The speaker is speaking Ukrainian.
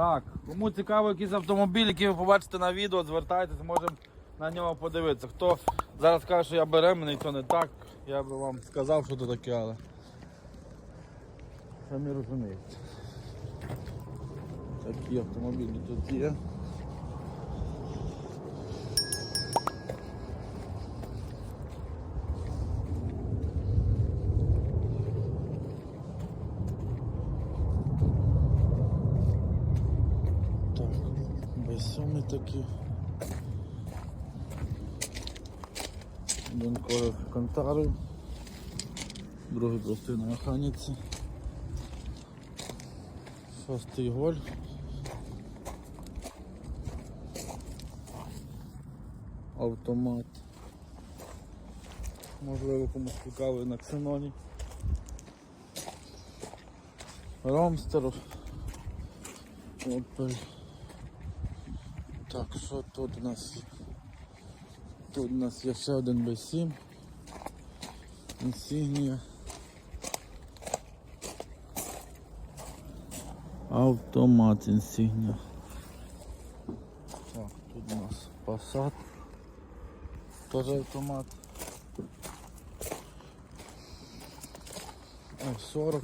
Так, кому цікаво якийсь автомобіль, який ви побачите на відео, звертайтеся, можемо на нього подивитися. Хто зараз каже, що я беременний, то не так, я би вам сказав, що це таке, але самі розумієте. Такі автомобілі тут є. Безсумні такі. Один колір кантари, другий простий на механіці. Шостий голь. Автомат. Можливо комусь цікавий на ксеноні. Ромстер. Опель. Так, що тут у нас є? Тут у нас є ще один B7. Інсігнія. Автомат інсігнія. Так, тут у нас Passat. Теж автомат. F40.